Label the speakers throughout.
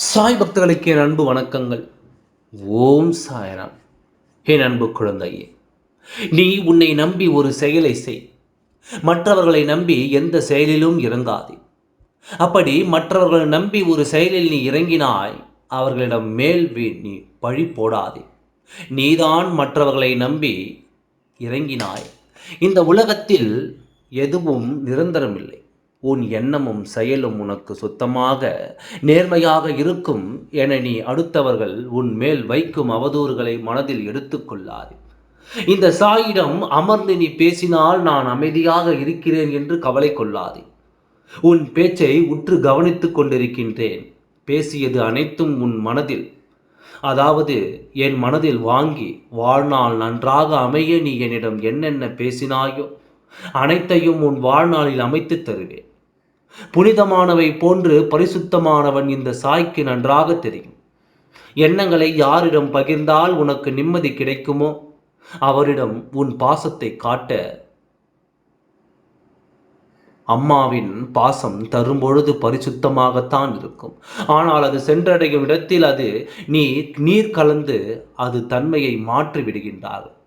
Speaker 1: சாய் பக்தர்களுக்கு என் அன்பு வணக்கங்கள். ஓம் சாயராம். என் அன்பு குழந்தையே நீ உன்னை நம்பி ஒரு செயலை செய். மற்றவர்களை நம்பி எந்த செயலிலும் இறங்காதே. அப்படி மற்றவர்களை நம்பி ஒரு செயலில் நீ இறங்கினாய் அவர்களிடம் மேல் வீ- நீ பழி போடாதே. நீதான் மற்றவர்களை நம்பி இறங்கினாய். இந்த உலகத்தில் எதுவும் நிரந்தரமில்லை. உன் எண்ணமும் செயலும் உனக்கு சுத்தமாக நேர்மையாக இருக்கும் என நீ அடுத்தவர்கள் உன் மேல் வைக்கும் அவதூறுகளை மனதில் எடுத்துக்கொள்ளாது. இந்த சாயிடம் அமர்ந்து நீ பேசினால் நான் அமைதியாக இருக்கிறேன் என்று கவலை கொள்ளாதே. உன் பேச்சை உற்று கவனித்துக் கொண்டிருக்கின்றேன். பேசியது அனைத்தும் உன் மனதில். அதாவது என் மனதில் வாங்கி வாழ்நாள் நன்றாக அமைய நீ என்னிடம் என்னென்ன பேசினாயோ அனைத்தையும் உன் வாழ்நாளில் அமைத்துத் தருவேன். புனிதமானவை போன்று பரிசுத்தமானவன் இந்த சாய்க்கு நன்றாக தெரியும். எண்ணங்களை யாரிடம் பகிர்ந்தால் உனக்கு நிம்மதி கிடைக்குமோ? அவரிடம் உன் பாசத்தை காட்ட அம்மாவின் பாசம் தரும்பொழுது பரிசுத்தமாகத்தான் இருக்கும். ஆனால் அது சென்றடையும் இடத்தில் அது நீ நீர் கலந்து அது தன்மையை மாற்றி விடுகின்றார்கள்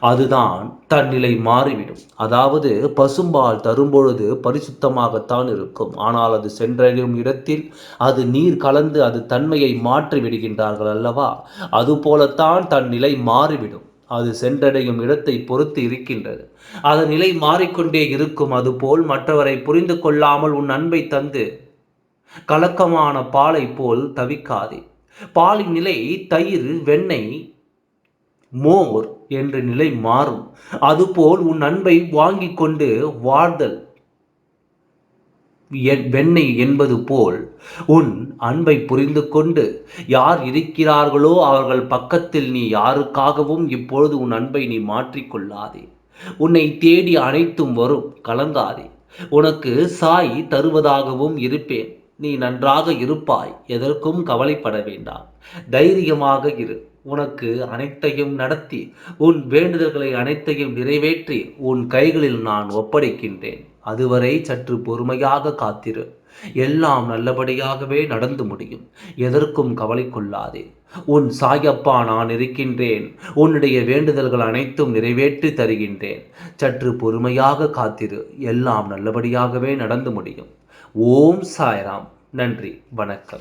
Speaker 1: அதுதான் தன்னிலை மாறிவிடும். அதாவது பசும்பால் தரும்பொழுது பரிசுத்தமாகத்தான் இருக்கும். ஆனால் அது சென்றடையும் இடத்தில் அது நீர் கலந்து அது தன்மையை மாற்றி விடுகின்றார்கள் அல்லவா? அதுபோலத்தான் தன் நிலை மாறிவிடும். அது சென்றடையும் இடத்தை பொறுத்து இருக்கின்றது. அதன் நிலை மாறிக்கொண்டே இருக்கும். அதுபோல் மற்றவரை புரிந்து கொள்ளாமல் உன் அன்பை தந்து கலக்கமான பாலை போல் தவிக்காதே. பாலின் நிலை தயிர் வெண்ணெய் மோர் என்ற நிலை மாறும். அதுபோல் உன் அன்பை வாங்கிக் கொண்டு வாழ்தல். என் வெண்ணெய் என்பது போல் உன் அன்பை புரிந்து கொண்டு யார் இருக்கிறார்களோ அவர்கள் பக்கத்தில் நீ யாருக்காகவும் இப்பொழுது உன் அன்பை நீ மாற்றிக்கொள்ளாதே உன்னை தேடி அனைத்தும் வரும். கலங்காதே. உனக்கு சாய் தருவதாகவும் இருப்பேன். நீ நன்றாக இருப்பாய். எதற்கும் கவலைப்பட வேண்டாம். தைரியமாக இரு. உனக்கு அனைத்தையும் நடத்தி உன் வேண்டுதல்களை அனைத்தையும் நிறைவேற்றி உன் கைகளில் நான் ஒப்படைக்கின்றேன். அதுவரை சற்று பொறுமையாக காத்திரு. எல்லாம் நல்லபடியாகவே நடந்து முடியும். எதற்கும் கவலை கொள்ளாதே. உன் சாயப்பா நான் இருக்கின்றேன். உன்னுடைய வேண்டுதல்கள் அனைத்தும் நிறைவேற்றி தருகின்றேன். சற்று பொறுமையாக காத்திரு. எல்லாம் நல்லபடியாகவே நடந்து முடியும். ஓம் சாய்ராம். நன்றி. வணக்கம்.